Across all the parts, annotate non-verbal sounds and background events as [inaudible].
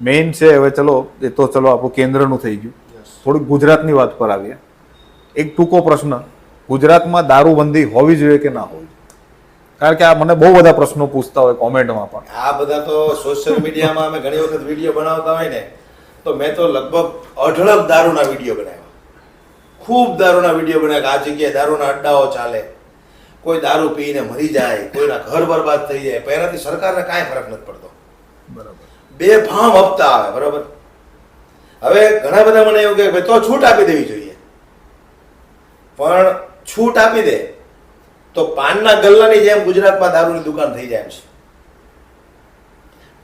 Main છે હવે ચલો એ તો ચલો આપણું કેન્દ્રનું થઈ ગયું. થોડીક ગુજરાતની વાત પર આવીએ. એક ટૂંકો પ્રશ્ન ગુજરાતમાં દારૂબંધી હોવી જોઈએ કે ના હોવી કારણ કે આ મને બહુ બધા પ્રશ્નો પૂછતા હોય કોમેન્ટમાં પણ. આ બધા તો સોશિયલ મીડિયામાં અમે ઘણી વખત વીડિયો બનાવતા હોય ને તો મેં તો લગભગ અઢળક દારૂના વીડિયો બનાવ્યા. ખૂબ દારૂના વીડિયો બનાવ્યા આ જગ્યાએ દારૂના અડ્ડાઓ ચાલે. કોઈ દારૂ પીને મરી જાય કોઈના ઘર બરબાદ થઈ જાય. પહેલાંથી સરકારને કાંઈ ફરક નથી પડતો. બરાબર. બે ફામ હપ્તા આવે બરાબર? હવે ઘણા બધા મને એવું કહે ભાઈ તો છૂટ આપી દેવી જોઈએ. પણ છૂટ આપી દે તો પાનના ગલ્લાની જેમ ગુજરાતમાં દારૂની દુકાન થઈ જાય છે.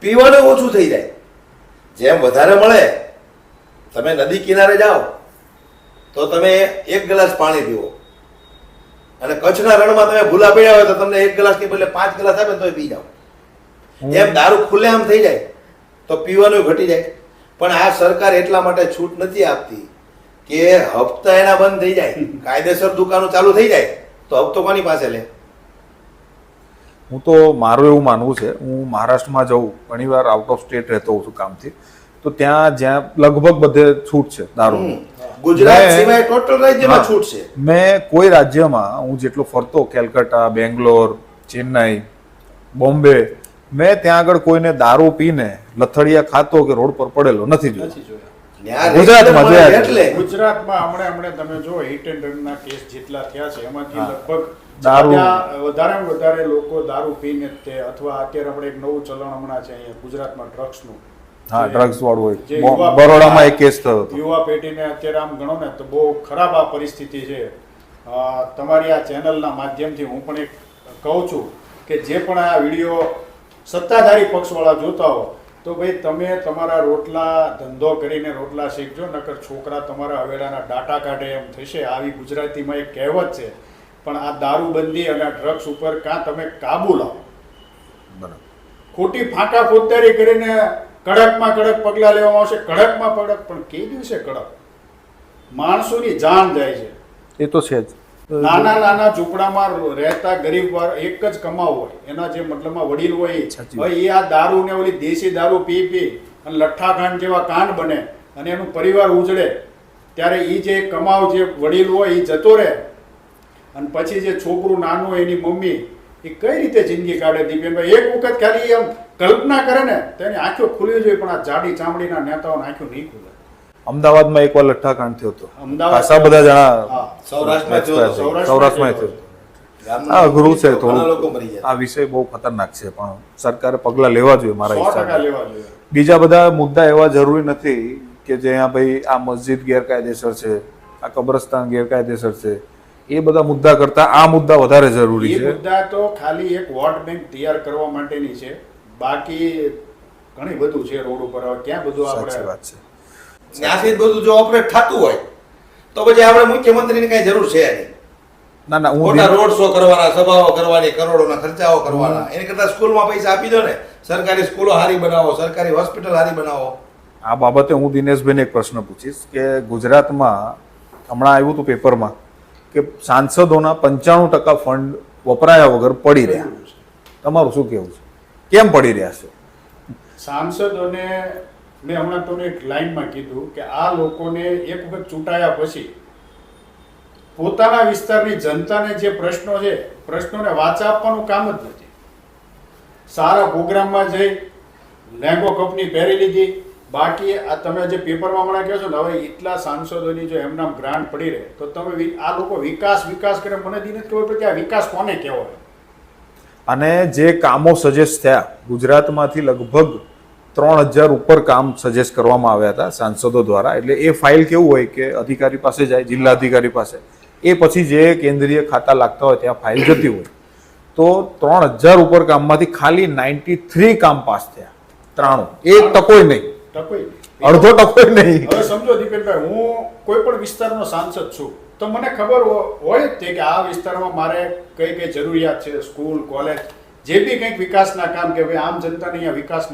પીવાનું ઓછું થઈ જાય. જેમ વધારે મળે તમે નદી કિનારે જાઓ તો તમે એક ગ્લાસ પાણી પીવો. અને કચ્છના રણમાં તમે ભૂલા પીડ્યા હોય તો તમને એક ગ્લાસની બદલે પાંચ ગ્લાસ આપે તો પી જાઓ. એમ દારૂ ખુલ્લે આમ થઈ જાય તો પીવાનું ઘટી જાય. પણ આ સરકાર એટલા માટે છૂટ નથી આપતી કે હપ્તા એના બંધ થઈ જાય. [laughs] કાયદેસર દુકાનો ચાલુ થઈ જાય. તો હપ્તો કોની પાસે લે? હું તો મારું એવું માનવું છે. હું મહારાષ્ટ્રમાં જઉં ઘણીવાર આઉટ ઓફ સ્ટેટ રહેતો હોઉં છું કામથી. તો ત્યાં જ્યાં લગભગ બધે છૂટ છે દારૂ ગુજરાત સિવાય ટોટલ રાજ્યમાં છૂટ છે. મેં કોઈ રાજ્યમાં હું જેટલો ફરતો કેલકટા બેંગ્લોર ચેન્નાઈ બોમ્બે મેં ત્યાં આગળ કોઈને દારૂ પીને લથડિયા ખાતો કે રોડ પર પડેલો નથી જોયો. ગુજરાતમાં જોયા એટલે ગુજરાતમાં હમણે હમણે તમે જો હિટ એન્ડ રનના કેસ જેટલા થયા છે એમાંથી લગભગ દારૂ- વધારેમાં વધારે લોકો દારૂ પીને તે અથવા અત્યારે આપણે એક નવું ચલણ હમણાં છે અહીંયા ગુજરાતમાં ડ્રગ્સનું હા ડ્રગ્સ વાળું હોય બરોડામાં એક કેસ થયો હતો. યુવા પેઢીને અત્યારે આમ ગણો ને તો બહુ ખરાબ આ પરિસ્થિતિ છે. તમારી આ ચેનલના માધ્યમથી હું પણ એક કહું છું કે જે પણ આ વીડિયો સત્તાધારી પક્ષવાળા જોતા હો તો ભાઈ તમે તમારા રોટલા ધંધો કરીને રોટલા શીખજો નકર છોકરા તમારા હવેડાના ડાટા કાઢે એમ થશે. આવી ગુજરાતીમાં એક કહેવત છે પણ આ દારૂબંધી અને ડ્રગ્સ ઉપર કાં તમે કાબુ લાવો? બરાબર. ખોટી ફાંકા ફોજદારી કરીને કડકમાં કડક પગલાં લેવામાં આવશે. કડકમાં કડક પણ કે દિવસે કડક? માણસોની જાન જાય છે. એ તો છે જ. નાના નાના ઝૂંપડામાં રહેતા ગરીબ વાર એક જ કમાવ હોય. એના જે મતલબમાં વડીલ હોય. હવે એ આ દારૂ ને ઓલી દેશી દારૂ પી પી અને લઠ્ઠાકાંડ જેવા કાંડ બને અને એનું પરિવાર ઉજળે ત્યારે એ જે કમાવ જે વડીલ હોય એ જતો રહે. અને પછી જે છોકરું નાનું હોય એની મમ્મી એ કઈ રીતે જિંદગી કાઢે દીપેનભાઈ? એક વખત ખાલી એમ કલ્પના કરે ને તો એની આંખો ખુલવી જોઈએ પણ આ જાડી ચામડીના નેતાઓને આંખો નહીં ખુલે. અમદાવાદમાં એકવાર લઠ્ઠાકાંડ થયો હતો. ખાસા બધા જણા સૌરાષ્ટ્રમાં થયો હતો. આ અઘરું છે થોડું આ વિષય બહુ ખતરનાક છે પણ સરકારે પગલાં લેવા જોઈએ મારા હિસાબે. બીજા બધા મુદ્દા એવા જરૂરી નથી કે જ્યાં ભાઈ આ મસ્જિદ ગેરકાયદેસર છે આ કબ્રસ્તાન ગેરકાયદેસર છે એ બધા મુદ્દા કરતા આ મુદ્દા વધારે જરૂરી છે. મુદ્દા તો ખાલી એક વોટ બેંક તૈયાર કરવા માટેની છે. બાકી ઘણી બધું છે રોડ ઉપર. ક્યાં બધું આપણે વાત છે. ત્યાંથી બધું જો ઓપરેટ થતું હોય તો પછી આપણે મુખ્યમંત્રીની કઈ જરૂર છે નહીં. ના ના હું મોટા રોડ શો કરવાના સભાઓ કરવાની કરોડોના ખર્ચાઓ કરવાના. એની કરતા સ્કૂલમાં પૈસા આપી દો ને. સરકારી સ્કૂલો હારી બનાવો સરકારી હોસ્પિટલ હારી બનાવો. આ બાબતે હું દિનેશભાઈને એક પ્રશ્ન પૂછીશ કે ગુજરાતમાં હમણાં આવ્યું હતું પેપરમાં કે સાંસદોના પંચાણું ટકા ફંડ વપરાયા વગર પડી રહ્યા. તમારું શું કહેવું છે? કેમ પડી રહ્યા છે? સાંસદોને મેં હમણાં તમને એક લાઈનમાં કીધું કે આ લોકોને એક વખત ચૂંટાયા પછી પોતાના વિસ્તારની જનતાને જે પ્રશ્નો છે, પ્રશ્નોને વાચા આપવાનું કામ જ નથી. સારા પ્રોગ્રામમાં જઈ લેંગો કંપની પહેરી લીધી. બાકી આ તમે જે પેપરમાં હમણાં કહો છો ને, હવે એટલા સાંસદોની જો એમના ગ્રાન્ટ પડી રહે, તો તમે આ લોકો વિકાસ વિકાસ કરે, મને દી નથી ખબર કે આ વિકાસ કોને કહેવાય. અને જે કામો સજેસ્ટ થયા ગુજરાતમાંથી લગભગ ત્રણ હજાર ઉપર કામ સજેસ્ટ કરવામાં આવ્યા હતા સાંસદો દ્વારા. એટલે એ ફાઇલ કેવું હોય કે અધિકારી પાસે જાય જિલ્લા અધિકારી પાસે એ પછી જે કેન્દ્રીય ખાતા લાગતા હોય ત્યાં ફાઇલ જતી હોય. તો ત્રણ હજાર ઉપર કામમાંથી ખાલી નાઇન્ટી થ્રી કામ પાસ થયા. ત્રાણું. એક ટકોય નહીં. અડધો ટકોય નહીં. હવે સમજો દીપેનભાઈ હું કોઈ પણ વિસ્તારનો સાંસદ છું તો મને ખબર હોય જ તે કે આ વિસ્તારમાં મારે કઈ કઈ જરૂરિયાત છે સ્કૂલ કોલેજ જે બી કંઈક વિકાસના કામ કે ભાઈ આમ જનતાને અહીંયા વિકાસ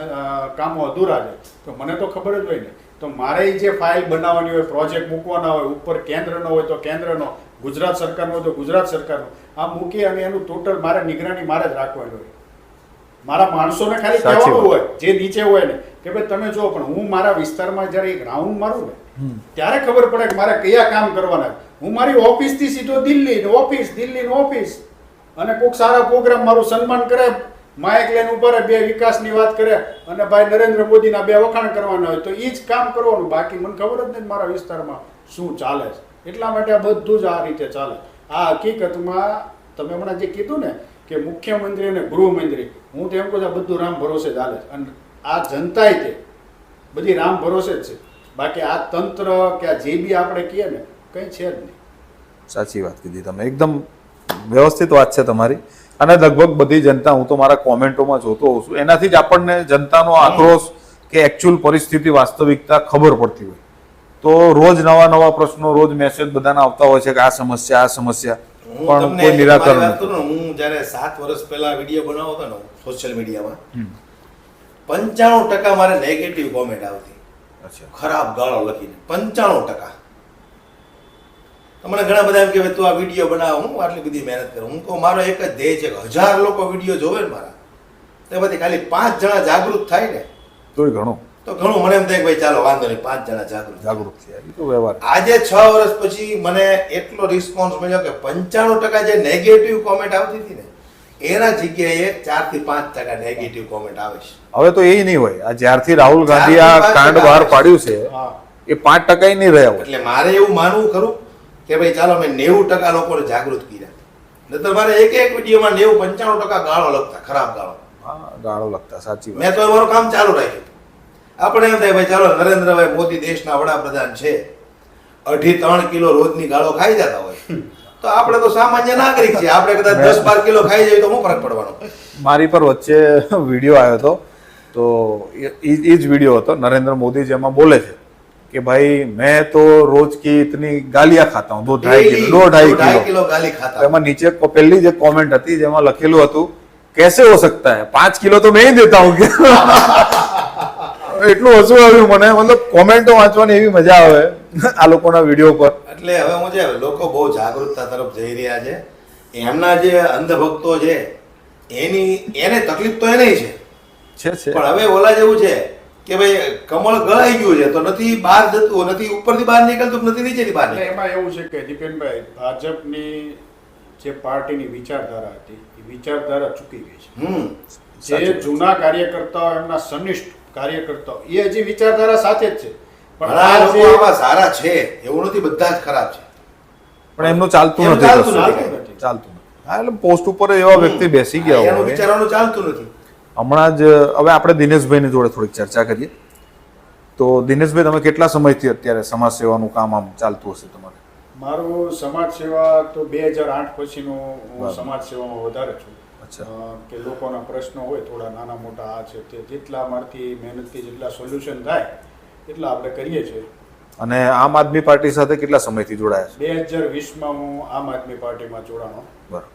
કામો અધૂરા છે તો મને તો ખબર જ હોય ને. તો મારે જે ફાઇલ બનાવવાની હોય પ્રોજેક્ટ મૂકવાના હોય ઉપર કેન્દ્રનો હોય તો કેન્દ્રનો ગુજરાત સરકારનો હોય તો ગુજરાત સરકારનો આ મૂકી અને એનું ટોટલ મારે નિગરાની મારે જ રાખવાની હોય. મારા માણસોને ખાલી કહેવાનું હોય જે નીચે હોય ને કે ભાઈ તમે જો પણ હું મારા વિસ્તારમાં જ્યારે એક રાઉન્ડ મારું ને ત્યારે ખબર પડે કે મારે કયા કામ કરવાના હું મારી ઓફિસથી સીધો દિલ્હી ઓફિસ દિલ્હી ને ઓફિસ. અને કોઈક સારા પ્રોગ્રામ મારું સન્માન કરે, માઇક લઈને ઊભા રહે, બે વિકાસની વાત કરે અને ભાઈ નરેન્દ્ર મોદીના બે વખાણ કરવાના હોય તો એ જ કામ કરવાનું. બાકી મને ખબર જ નથી મારા વિસ્તારમાં શું ચાલે છે. એટલા માટે આ બધું જ આ રીતે ચાલે. આ હકીકતમાં તમે હમણાં જે કીધું ને કે મુખ્યમંત્રી અને ગૃહમંત્રી, હું તો એમ કહું છું બધું રામ ભરોસે ચાલે છે. અને આ જનતાએ તે બધી રામ ભરોસે જ છે. બાકી આ તંત્ર કે આ જે બી આપણે કહીએ ને, કંઈ છે જ નહીં. સાચી વાત કીધી તમે. એકદમ વ્યવસ્થિત વાત છે તમારી. અને લગભગ બધી જનતા હું તો મારા કોમેન્ટોમાં જોતો હોઉં છું. એનાથી જ આપણને જનતાનો આક્રોશ કે એકચ્યુઅલ પરિસ્થિતિ વાસ્તવિકતા ખબર પડતી હોય. તો રોજ નવા નવા પ્રશ્નો રોજ મેસેજ બધાના આવતા હોય છે કે આ સમસ્યા આ સમસ્યા. પણ કોઈ નિરાકરણ હું જ્યારે સાત વર્ષ પહેલા વીડિયો બનાવતો હતો ને સોશિયલ મીડિયામાં પંચાણું ટકા મારે નેગેટિવ કોમેન્ટ આવતી. ખરાબ ગાળો લખીને પંચાણું ટકા. તમને ઘણા બધા એમ કે તું આ વીડિયો બનાવ હું આટલી બધી મહેનત કરું. હું કહું મારો એક જ ધ્યેય છે કે હજાર લોકો વીડિયો જોવે ને મારા. તેમાંથી ખાલી પાંચ જણા જાગૃત થાય ને તો ઘણું. તો ઘણું મને એમ થાય કે ભાઈ ચાલો વાંધો નહીં પાંચ જણા જાગૃત. જાગૃત થયા તો આજે છ વર્ષ પછી મને એટલો રિસ્પોન્સ મળ્યો કે પંચાણું ટકા જે નેગેટિવ કોમેન્ટ આવતી હતી ને એના જગ્યાએ ચારથી પાંચ ટકા નેગેટિવ કોમેન્ટ આવે છે. હવે તો એ નહીં હોય. આ જ્યારથી રાહુલ ગાંધી આ કાંડ બહાર પાડ્યું છે એ પાંચ ટકા નહીં રહ્યા એટલે મારે એવું માનવું ખરું કે ભાઈ ચાલો મેં નેવું ટકા લોકોને જાગૃત કર્યા. નતર મારે એક એક વિડીયોમાં નેવું પંચાણું ટકા ગાળો લગતા ખરાબ ગાળો. હા ગાળો લગતા સાચી મેં તો મારું કામ ચાલુ રાખ્યું. આપણે એમ થાય ભાઈ ચાલો નરેન્દ્રભાઈ મોદી દેશના વડાપ્રધાન છે. અઢી ત્રણ કિલો રોજની ગાળો ખાઈ જતા હોય. તો આપણે તો સામાન્ય નાગરિક છીએ. આપણે કદાચ દસ બાર કિલો ખાઈ જઈએ તો શું ફરક પડવાનો? મારી પર વચ્ચે વીડિયો આવ્યો હતો. તો એ જ વીડિયો હતો નરેન્દ્ર મોદી જેમાં બોલે છે. કે ભાઈ મેં તો રોજ की इतनी गालियां खाता हूँ दो ढाई किलो दो ढाई किलो કિલો ગાલી ખાતા એમાં નીચે કો- પહેલી જે કોમેન્ટ હતી જેમાં લખેલું હતું कैसे हो सकता है પાંચ કિલો તો મેં ही देता हूँ કે એટલું હસવું આવ્યું મને મતલબ કોમેન્ટો વાંચવાની એવી મજા આવે આ લોકોના વિડીયો પર એટલે હવે હું છે લોકો બહુ જાગૃતતા તરફ જઈ રહ્યા છે એમના જે અંધભક્તો છે એની એને તકલીફ તો એને છે છે છે પણ હવે ઓલા જેવું છે કે ભાઈ કમળ ગળાઈ ગયું છે તો નથી બહાર જતું નથી ઉપરથી બહાર નીકળતું નથી નીચેથી બહાર એમાં એવું છે કે દીપેનભાઈ ભાજપની જે પાર્ટીની વિચારધારા હતી એ વિચારધારા ચૂકી ગઈ છે. જે જૂના કાર્યકર્તાઓ એમના સનિષ્ઠ કાર્યકર્તાઓ એ હજી વિચારધારા સાથે જ છે. પણ ઘણા આ લોકો આવા સારા છે એવું નથી બધા જ ખરાબ છે. પણ એમનું ચાલતું નથી ચાલતું. નથી. ચાલતું હા એટલે પોસ્ટ ઉપર એવા વ્યક્તિ બેસી ગયા એનું હોય. વિચારવાનું ચાલતું નથી. હમણાં જ હવે આપણે દિનેશભાઈની જોડે થોડીક ચર્ચા કરીએ. તો દિનેશભાઈ તમે કેટલા સમયથી અત્યારે સમાજ સેવાનું કામ આમ ચાલતું હશે તમારે? મારું સમાજ સેવા તો બે હજાર આઠ પછીનું હું સમાજ સેવામાં વધારે છું. કે લોકોના પ્રશ્નો હોય થોડા નાના મોટા આ છે તે જેટલા મારથી મહેનતથી જેટલા સોલ્યુશન થાય એટલા આપણે કરીએ છીએ. અને આમ આદમી પાર્ટી સાથે કેટલા સમયથી જોડાયા બે હજાર વીસમાં હું આમ આદમી પાર્ટીમાં જોડાણો. છે બરાબર.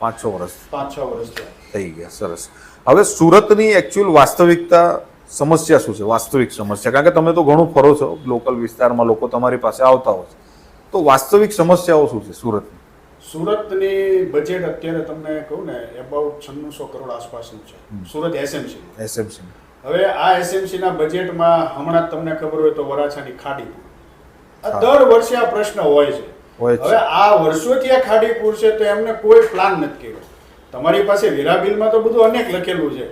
પાંચ છ વર્ષ. પાંચ છ વર્ષ થઈ ગયા સરસ. હવે સુરતની એકચ્યુઅલ વાસ્તવિકતા સમસ્યા શું છે? વાસ્તવિક સમસ્યા. કારણ કે તમે તો ઘણું ફરો છો લોકલ વિસ્તારમાં લોકો તમારી પાસે આવતા હોય છે. તો વાસ્તવિક સમસ્યાઓ શું છે સુરતની? સુરતની બજેટ અત્યારે તમને કહું ને એબાઉટ છન્નુસો કરોડ આસપાસનું છે. સુરત એસએમસી એસએમસી હવે આ એસએમસીના બજેટમાં હમણાં તમને ખબર હોય તો વરાછાની ખાડી આ દર વર્ષે આ પ્રશ્ન હોય છે. હવે આ વર્ષોથી આ ખાડી પૂર છે તો એમને કોઈ પ્લાન નથી કર્યો. તમારી પાસે વેરા બિલમાં તો બધું અનેક લખેલું છે.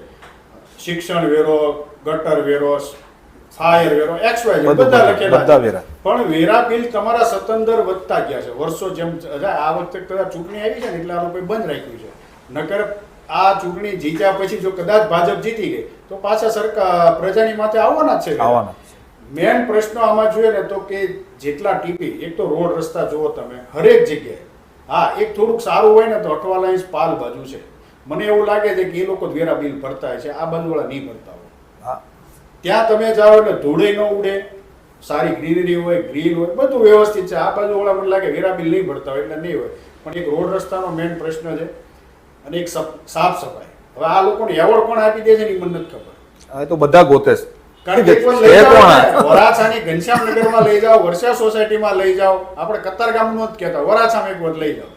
શિક્ષણ વેરો ગટર વેરો ફાયર વેરો એક્સ વાય બધા લખેલા વેરા. પણ વેરા બિલ તમારા સતંદર વધતા ગયા છે. વર્ષો જેમ આ વખતે કદાચ ચૂંટણી આવી છે ને એટલે આ લોકોએ બંધ રાખ્યું છે. નકર આ ચૂંટણી જીત્યા પછી જો કદાચ ભાજપ જીતી ગઈ તો પાછા સરકાર પ્રજાની માથે આવવાના જ છે. આવવાના. મેન પ્રશ્ન આમાં જોઈએ ને તો કે જેટલા ટીપી એક તો રોડ રસ્તા જુઓ તમે હરેક જગ્યાએ હા એક થોડુંક સારું હોય ને તો અઠવા લાઈન્સ પાલ બાજુ છે. મને એવું લાગે છે કે એ લોકો વેરા બિલ ભરતા હોય છે આ બાજુવાળા નહીં ભરતા હોય. હા. ત્યાં તમે જાઓ એટલે ધૂળે ન ઉડે સારી ગ્રીનરી હોય ગ્રીન હોય બધું વ્યવસ્થિત છે. આ બાજુવાળા મને લાગે વેરા બિલ નહીં ભરતા હોય એટલે નહીં હોય. પણ એક રોડ રસ્તાનો મેન પ્રશ્ન છે અને એક સફ- સાફ સફાઈ. હવે આ લોકોને એવોર્ડ કોણ આપી દે છે ને એ મને નથી ખબર. હવે તો બધા ગોતે છે. કારણ કે લઈ જાઓ કોણ? આ? ને, વરાછાની ઘનશ્યામનગરમાં લઈ જાઓ વર્ષા સોસાયટીમાં લઈ જાઓ. આપણે કતારગામનો જ કહેતા વરાછામાં એક વાર લઈ જાઓ.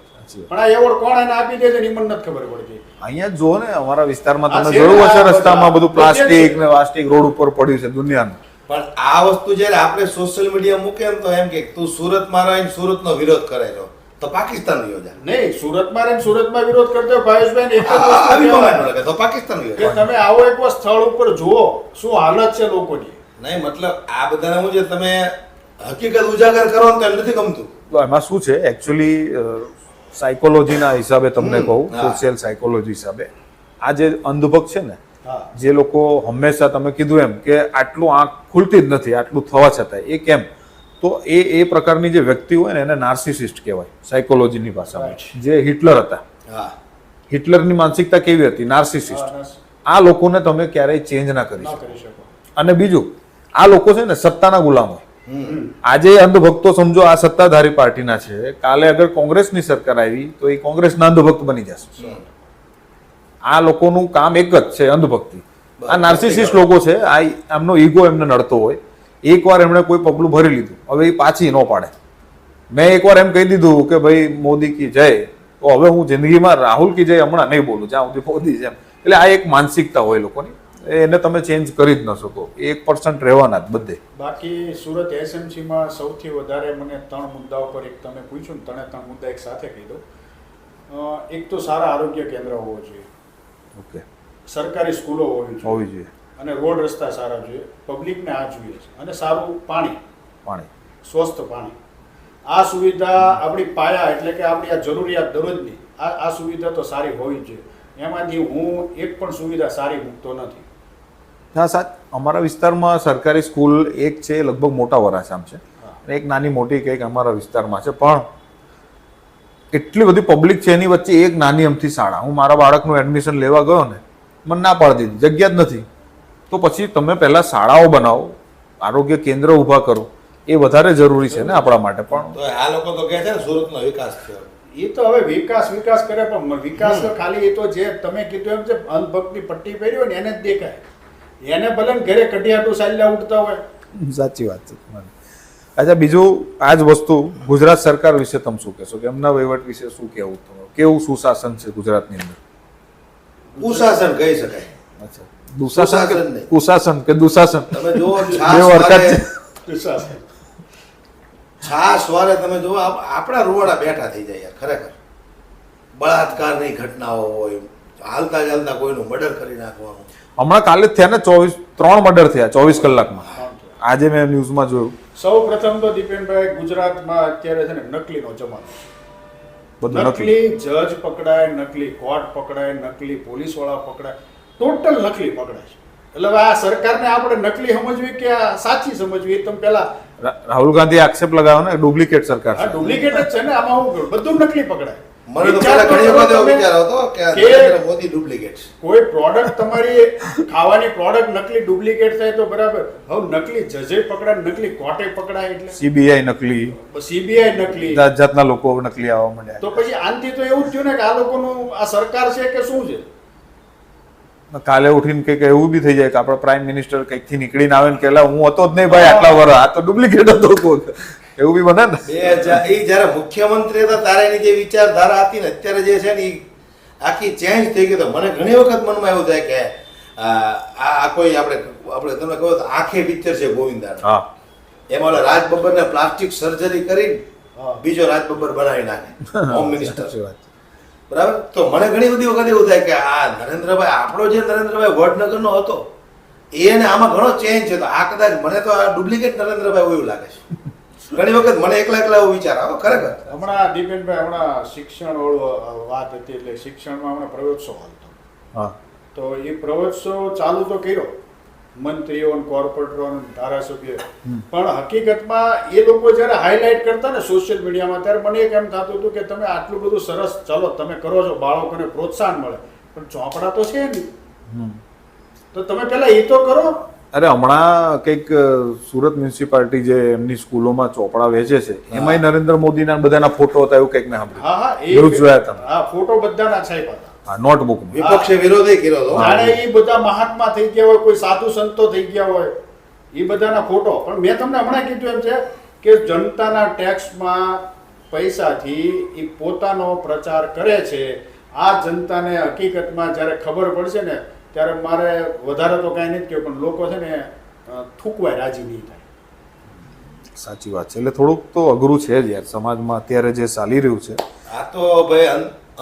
પણ આ એવોર્ડ કોણ એને આપી દે છે ને મને નથી ખબર પડતી. અહીંયા જો ને અમારા વિસ્તારમાં તમે જોયું હશે રસ્તામાં બધું પ્લાસ્ટિક. ને પ્લાસ્ટિક રોડ ઉપર પડ્યું છે દુનિયાનું. પણ આ વસ્તુ જ્યારે આપણે સોશિયલ મીડિયા મૂકે એમ તો એમ કે તું સુરતમાં રહીને સુરતનો વિરોધ કરે છો. તો પાકિસ્તાન યોજા નહીં સુરતમાં એમ સુરતમાં વિરોધ કરતો ભાવેશભાઈ એક જ આવી તો પાકિસ્તાન કે તમે આવો એક વાર સ્થળ ઉપર જુઓ શું હાલત છે લોકોની. નહીં મતલબ આ બધાને હું જે તમે હકીકત ઉજાગર કરો તો એમ નથી ગમતું. તો એમાં શું છે? એકચ્યુઅલી સાયકોલોજીના હિસાબે તમને કહું. સોશિયલ સાયકોલોજી હિસાબે. આ જે અંધભક્ત છે ને જે લોકો હંમેશા તમે કીધું એમ કે આટલું આંખ ખુલતી જ નથી આટલું થવા છતાં એ કેમ? તો એ એ પ્રકારની જે વ્યક્તિ હોય ને એને નાર્સિસિસ્ટ કહેવાય સાયકોલોજીની ભાષામાં. જે હિટલર હતા. હા. હિટલરની માનસિકતા કેવી હતી? નાર્સિસિસ્ટ આ લોકોને તમે ક્યારેય ચેન્જ ના કરી શકો. અને બીજું આ લોકો છે ને સત્તાના ગુલામ હોય. આજે અંધભક્તો સમજો આ સત્તાધારી પાર્ટીના છે. કાલે અગર કોંગ્રેસની સરકાર આવી તો એ કોંગ્રેસના અંધભક્ત બની જશે. આ લોકોનું કામ એક જ છે અંધભક્તિ. આ નાર્સિસિસ્ટ લોકો છે આ એમનો ઈગો એમને નડતો હોય. એકવાર એમણે કોઈ પગલું ભરી લીધું. હવે એ પાછી ન પાડે. મેં એકવાર એમ કહી દીધું કે ભાઈ મોદી કી જય. તો હવે હું જિંદગીમાં રાહુલ કી જય હમણાં નહીં બોલું જ્યાં સુધી મોદી છે એટલે આ એક માનસિકતા હોય લોકોની. એને તમે ચેન્જ કરી જ ન શકો. એક પર્સન્ટ રહેવાના જ બધે. બાકી સુરત એસએમસીમાં સૌથી વધારે મને ત્રણ મુદ્દાઓ પર એક તમે પૂછ્યું ને ત્રણે ત્રણ મુદ્દા એક સાથે કહી દો એક તો સારા આરોગ્ય કેન્દ્ર હોવો જોઈએ. ઓકે સરકારી સ્કૂલો હોવી જોઈએ. હોવી જોઈએ. અને રોડ રસ્તા સારા જોઈએ. પબ્લિકને આ જોઈએ છે. અને સારું પાણી. પાણી. સ્વસ્થ પાણી. આ સુવિધા આપણી પાયા એટલે કે આપણી આ જરૂરિયાત દરરોજની આ આ સુવિધા તો સારી હોવી જોઈએ. એમાંથી હું એક પણ સુવિધા સારી મૂકતો નથી. હા સાહેબ અમારા વિસ્તારમાં સરકારી સ્કૂલ એક છે લગભગ મોટા વરાછામ છે. એક નાની મોટી કંઈક અમારા વિસ્તારમાં છે પણ એટલી બધી પબ્લિક છે એની વચ્ચે એક નાની અમથી શાળા. હું મારા બાળકનું એડમિશન લેવા ગયો ને મને ના પાડી દીધી. જગ્યા જ નથી. તો પછી તમે પહેલા શાળાઓ બનાવો આરોગ્ય કેન્દ્ર ઊભા કરો. એ વધારે જરૂરી છે ને આપણા માટે પણ. તો આ લોકો તો કહે છે ને સુરતનો વિકાસ થયો. એ તો હવે વિકાસ વિકાસ કરે પણ વિકાસ તો ખાલી એ તો જે તમે કીધું એમ છે અંધભક્તની પટ્ટી પહેરી હોય ને એને જ દેખાય. એને ભલે ઘરે કઢિયાટું સાલ્યા ઉઠતા હોય. સાચી વાત છે. અચ્છા બીજું આ જ વસ્તુ ગુજરાત સરકાર વિશે તમે શું કહેશો? કે એમના વહીવટ વિશે શું કહેવું તમારું? કેવું સુશાસન છે ગુજરાતની અંદર? કુશાસન કહી શકાય. દુશાસન કે. કુશાસન કે દુશાસન? તમે જો બે છાસ વરસાદ વારે છાસ વારે તમે જો આપણા રૂવાડા બેઠા થઈ જાય યાર ખરેખર. બળાત્કારની ઘટનાઓ હોય હાલતા ચાલતા કોઈનું મર્ડર કરી નાખવાનું. હમણાં કાલે જ થયા ને ચોવીસ ત્રણ મર્ડર થયા ચોવીસ કલાકમાં. આજે મેં ન્યૂઝમાં જોયું. સૌ પ્રથમ તો દીપેનભાઈ ગુજરાતમાં અત્યારે છે ને નકલીનો જમાનો નકલી. નકલી જજ પકડાય નકલી કોર્ટ પકડાય નકલી પોલીસવાળા પકડાય. ટોટલ નકલી પકડાય છે. એટલે હવે આ સરકારને આપણે નકલી સમજવી કે આ સાચી સમજવી તમે પેલા રાહુલ ગાંધી આક્ષેપ લગાવ્યો ને ડુપ્લિકેટ સરકાર હા છે ડુપ્લિકેટ જ છે ને આમાં હું બધું નકલી પકડાય. મને તો પહેલા ઘણી વખત એવો વિચાર આવતો કે આ નરેન્દ્ર મોદી ડુપ્લિકેટ કોઈ પ્રોડક્ટ તમારી ખાવાની પ્રોડક્ટ નકલી ડુપ્લિકેટ થાય તો બરાબર. હવે નકલી જજે પકડાય નકલી કોર્ટે પકડાય એટલે. સીબીઆઈ નકલી. સીબીઆઈ નકલી. જાત જાતના લોકો નકલી આવવા માંડ્યા તો પછી આનથી તો એવું જ થયું ને કે આ લોકોનું આ સરકાર છે કે શું છે? કાલે ઉઠીને કંઈક એવું બી થઈ જાય કે આપણા પ્રાઇમ મિનિસ્ટર કંઈકથી નીકળીને આવે ને કે "લા, હું હતો જ નહીં ભાઈ આટલા વર્ષ આ તો ડુપ્લિકેટ હતો કોક." એવું બી બને ને? બે હજાર એ જ્યારે મુખ્યમંત્રી હતા ત્યારે એની જે વિચારધારા હતી ને અત્યારે જે છે ને એ આખી ચેન્જ થઈ ગઈ તો મને ઘણી વખત મનમાં એવું થાય કે આ આ કોઈ આપણે આપણે તમે કહો તો આંખે પિક્ચર છે ગોવિંદાનું. હા. એમાં ઓલા રાજ બબ્બરને પ્લાસ્ટિક સર્જરી કરી બીજો રાજ બબ્બર બનાવી નાખે. [laughs] હોમ મિનિસ્ટર વાત. છે. બરાબર? તો મને ઘણી બધી વખત એવું થાય કે આ નરેન્દ્રભાઈ આપણો જે નરેન્દ્રભાઈ વડનગરનો હતો એને આમાં ઘણો ચેન્જ છે. તો આ કદાચ મને તો આ ડુપ્લિકેટ નરેન્દ્રભાઈ એવું લાગે છે. ઘણી વખત મને એકલા એકલા એવો વિચાર આવે. ખરેખર. હમણાં દીપેનભાઈ હમણાં શિક્ષણ વાળું વાત હતી એટલે શિક્ષણમાં હમણાં પ્રયોગશો હાલતો. તો એ પ્રયોગશો ચાલુ તો કર્યો. મંત્રીઓ કોર્પોરેટરો ધારાસભ્ય. પણ હકીકતમાં એ લોકો જ્યારે હાઇલાઇટ કરતા ને સોશિયલ મીડિયામાં ત્યારે મને એક એમ થતું હતું કે તમે આટલું બધું સરસ ચલો તમે કરો છો બાળકોને પ્રોત્સાહન મળે. પણ ચોપડા તો છે નહીં. તો તમે પહેલા એ તો કરો. અરે હમણાં કંઈક સુરત મ્યુનિસિપાલિટી જે એમની સ્કૂલોમાં ચોપડા વેચે છે એમાંય નરેન્દ્ર મોદીના બધાના ફોટો હતા એવું કંઈક મેં સાંભળ્યું. હા હા એ જોયા હતા. હા ફોટો બધાના છાપ્યા નોટબુકમાં. વિપક્ષે વિરોધે કર્યો હતો. જાણે એ બધા મહાત્મા થઈ ગયા હોય કોઈ સાધુ સંતો થઈ ગયા હોય એ બધાના ફોટો. પણ મેં તમને હમણાં કીધું એમ છે કે જનતાના ટેક્સમાં પૈસાથી એ પોતાનો પ્રચાર કરે છે. આ જનતાને હકીકતમાં જ્યારે ખબર પડશે ને ત્યારે મારે વધારે તો કાંઈ નથી કહ્યું પણ લોકો છે ને થૂકવાય રાજી નહીં થાય. સાચી વાત છે. એટલે થોડુંક તો અઘરું છે જ યાર. સમાજમાં અત્યારે જે ચાલી રહ્યું છે. આ તો ભાઈ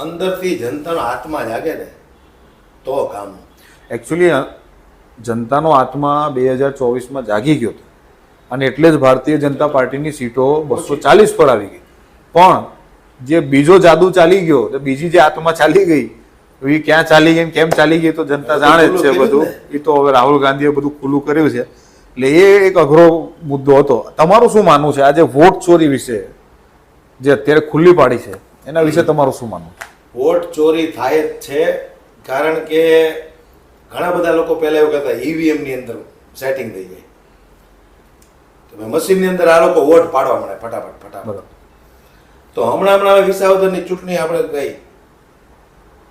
અંદરથી જનતાનો આત્મા જાગે ને તો કામ. એકચ્યુઅલી જનતાનો આત્મા બે હજાર ચોવીસમાં જાગી ગયો હતો. અને એટલે જ ભારતીય જનતા પાર્ટીની સીટો બસો ચાલીસ પર આવી ગઈ. પણ જે બીજો જાદુ ચાલી ગયો તો બીજી જે આત્મા ચાલી ગઈ એ ક્યાં ચાલી ગઈ કેમ ચાલી ગઈ તો જનતા જાણે જ છે બધું. એ તો હવે રાહુલ ગાંધીએ બધું ખુલ્લું કર્યું છે. એટલે એ એક અઘરો મુદ્દો હતો. તમારું શું માનવું છે? આજે વોટ ચોરી વિશે જે અત્યારે ખુલ્લી પાડી છે એના વિશે તમારું શું માનવું? વોટ ચોરી થાય જ છે કારણ કે ઘણા બધા લોકો પહેલા એવું કહેતા ઈવીએમની અંદર સેટિંગ થઈ જાય તમે મશીનની અંદર આ લોકો વોટ પાડવા મળે ફટાફટ ફટાફટ. તો હમણાં હમણાં વિસાવદરની ચૂંટણી આપણે ગઈ.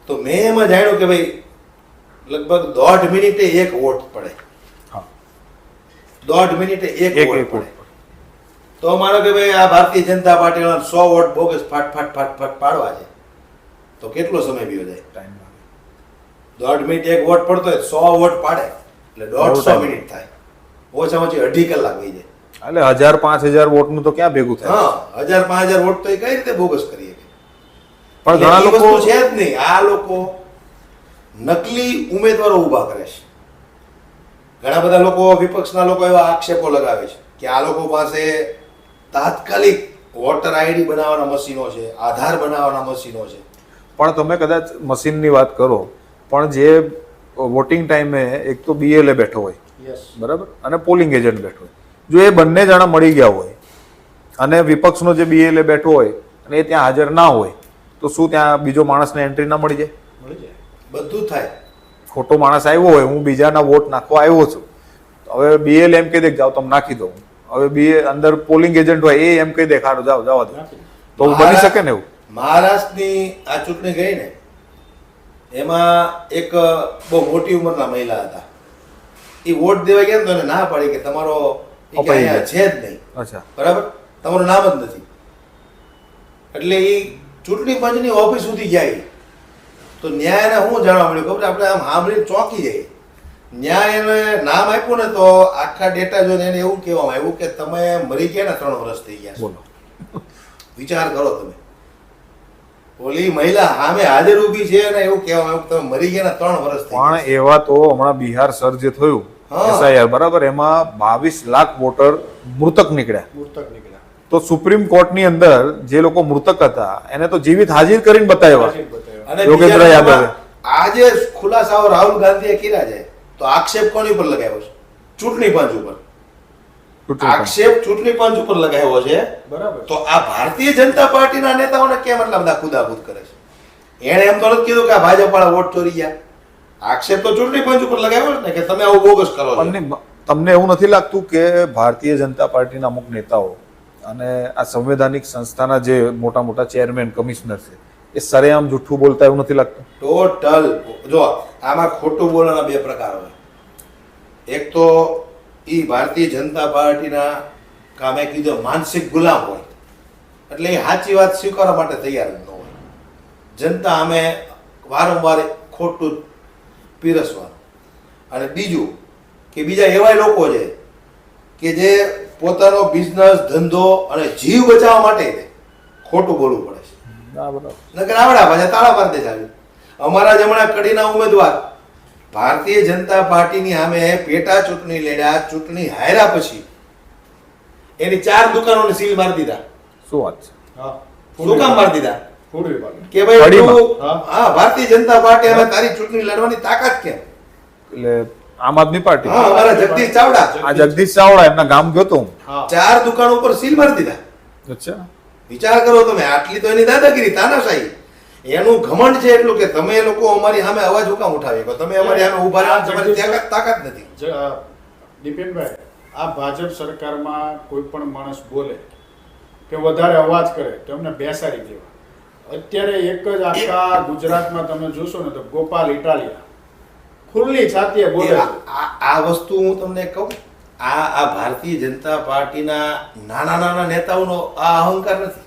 તો મેં એમાં જાણ્યું કે ભાઈ લગભગ દોઢ મિનિટે એક વોટ પડે. હા. દોઢ મિનિટે એક એક વોટ પડે. તો માનો કે ભાઈ આ ભારતીય જનતા પાર્ટીના સો વોટ બોગસ ફાટ ફાટ ફાટ ફાટ પાડવા છે. તો કેટલો સમય બીજો જાય? ટાઈમ દોઢ મિનિટ એક વોટ પડતો હોય સો વોટ પાડે. એટલે દોઢસો મિનિટ થાય. ઓછામાં ઓછી અઢી કલાક થઈ જાય એટલે હજાર પાંચ હજાર વોટનું તો ક્યાં ભેગું થાય? હા હજાર પાંચ હજાર વોટ તો એ કઈ રીતે બોગસ કરીએ પણ ઘણા લોકો છે જ નહીં. આ લોકો નકલી ઉમેદવારો ઊભા કરે છે. ઘણા બધા લોકો વિપક્ષના લોકો એવા આક્ષેપો લગાવે છે કે આ લોકો પાસે તાત્કાલિક વોટર આઈડી બનાવવાના મશીનો છે આધાર બનાવવાના મશીનો છે. પણ તમે કદાચ મશીનની વાત કરો પણ જે વોટિંગ ટાઈમે એક તો બીએલએ બેઠો હોય. યસ બરાબર? અને પોલિંગ એજન્ટ બેઠો હોય. જો એ બંને જણા મળી ગયા હોય અને વિપક્ષનો જે બીએલએ બેઠો હોય અને એ ત્યાં હાજર ના હોય તો શું ત્યાં બીજો માણસને એન્ટ્રી ના મળી જાય? મળી જાય. બધું થાય. ખોટો માણસ આવ્યો હોય હું બીજાના વોટ નાખવા આવ્યો છું. હવે બીએલ એમ કહી દે જાઓ તમે નાખી દો હવે બીએ અંદર પોલિંગ એજન્ટ હોય એ એમ કહી દે ખાડો જાઓ જવા દો તો બની શકે ને એવું? મહારાષ્ટ્રની આ ચૂંટણી ગઈ ને એમાં એક બહુ મોટી ઉંમરના મહિલા હતા. એ વોટ દેવા ગયા ને તો એને ના પાડી કે તમારો છે જ નહીં. અચ્છા. બરાબર? તમારું નામ જ નથી. એટલે એ ચૂંટણી પંચની ઓફિસ સુધી જાય. તો ન્યાયને હું જાણવા મળ્યું ખબર આપણે આમ સાંભળીને ચોંકી જાય ન્યાય એને નામ આપ્યું ને તો આખા ડેટા જોઈને એને એવું કહેવામાં આવ્યું કે તમે મરી ગયા ને ત્રણ વર્ષ થઈ ગયા બોલો. વિચાર કરો તમે. ઓલી મહિલા સામે હાજર ઊભી છે અને એવું કહેવામાં આવ્યું કે તમે મરી ગયા ને ત્રણ વર્ષ પણ એવા તો હમણાં બિહાર સર જે થયું. એસઆઈઆર બરાબર? એમાં બાવીસ લાખ વોટર મૃતક નીકળ્યા. મૃતક નીકળ્યા. તો સુપ્રીમ કોર્ટની અંદર જે લોકો મૃતક હતા એને તો જીવિત હાજર કરીને બતાવ્યા. યોગેન્દ્ર યાદવે. આજે ખુલાસાઓ રાહુલ ગાંધીએ કર્યા છે. તો આક્ષેપ કોની પર લગાવ્યો છે? ચૂંટણી પંચ ઉપર. આક્ષેપ ચૂંટણી પંચ ઉપર લગાવ્યો છે. બરાબર. તો આ ભારતીય જનતા પાર્ટીના નેતાઓને કેમ એટલા બધા કુદાકુદ કરે છે? એણે એમ તો નથી કીધું કે આ ભાજપ વાળા વોટ ચોરી ગયા. આક્ષેપ તો ચૂંટણી પંચ ઉપર લગાવ્યો છે ને કે તમે આવું બોગસ કરો તમને એવું નથી લાગતું કે ભારતીય જનતા પાર્ટીના અમુક નેતાઓ અને આ સંવૈધાનિક સંસ્થાના જે મોટા મોટા ચેરમેન કમિશનર છે એ સરેઆમ જૂઠું બોલતા એવું નથી લાગતું? ટોટલ જો આમાં ખોટું બોલવાના બે પ્રકાર હોય. એક તો એ ભારતીય જનતા પાર્ટીના કામે કીધો માનસિક ગુલામ હોય. એટલે એ સાચી વાત સ્વીકારવા માટે તૈયાર ન હોય. જનતા અમે વારંવાર ખોટું પીરસવાનું. અને બીજું કે બીજા એવા લોકો છે કે જે પોતાનો બિઝનેસ ધંધો અને જીવ બચાવવા માટે ખોટું બોલવું પડે છે. નગર આવડા પાછા તાળા જ ચાલ્યું અમારા જ હમણાં કડીના ઉમેદવાર ભારતીય જનતા પાર્ટીની સામે પેટા ચૂંટણી લડ્યા ચૂંટણી હાર્યા પછી એની ચાર દુકાનોને સીલ મારી દીધા. શું વાત છે? શું કામ મારી દીધા? કે ભાઈ તું- હા. હા ભારતીય જનતા પાર્ટી અમે તારી ચૂંટણી લડવાની તાકાત કેમ? એટલે આમ આદમી પાર્ટી. હા અમારા જગદીશ ચાવડા. આ જગદીશ ચાવડા એમના ગામ ગયો તો. ચાર દુકાન ઉપર સીલ મારી દીધા. અચ્છા. વિચાર કરો તમે આટલી તો એની દાદાગીરી તાનાશાહી. એનું ઘમંડ છે એટલું કે તમે લોકો અમારી સામે અવાજ હુકામ ઉઠાવી તમે અમારી સામે ઊભા રહ્યા તમારી તાકાત તાકાત નથી. દીપેનભાઈ આ ભાજપ સરકારમાં કોઈ પણ માણસ બોલે કે વધારે અવાજ કરે તો એમને બેસાડી દેવા. અત્યારે એક જ આખા ગુજરાતમાં તમે જોશો ને તો ગોપાલ ઇટાલિયા ખુલ્લી છાતીએ બોલે આ વસ્તુ હું તમને કહું આ આ ભારતીય જનતા પાર્ટીના નાના નાના નેતાઓનો આ અહંકાર નથી.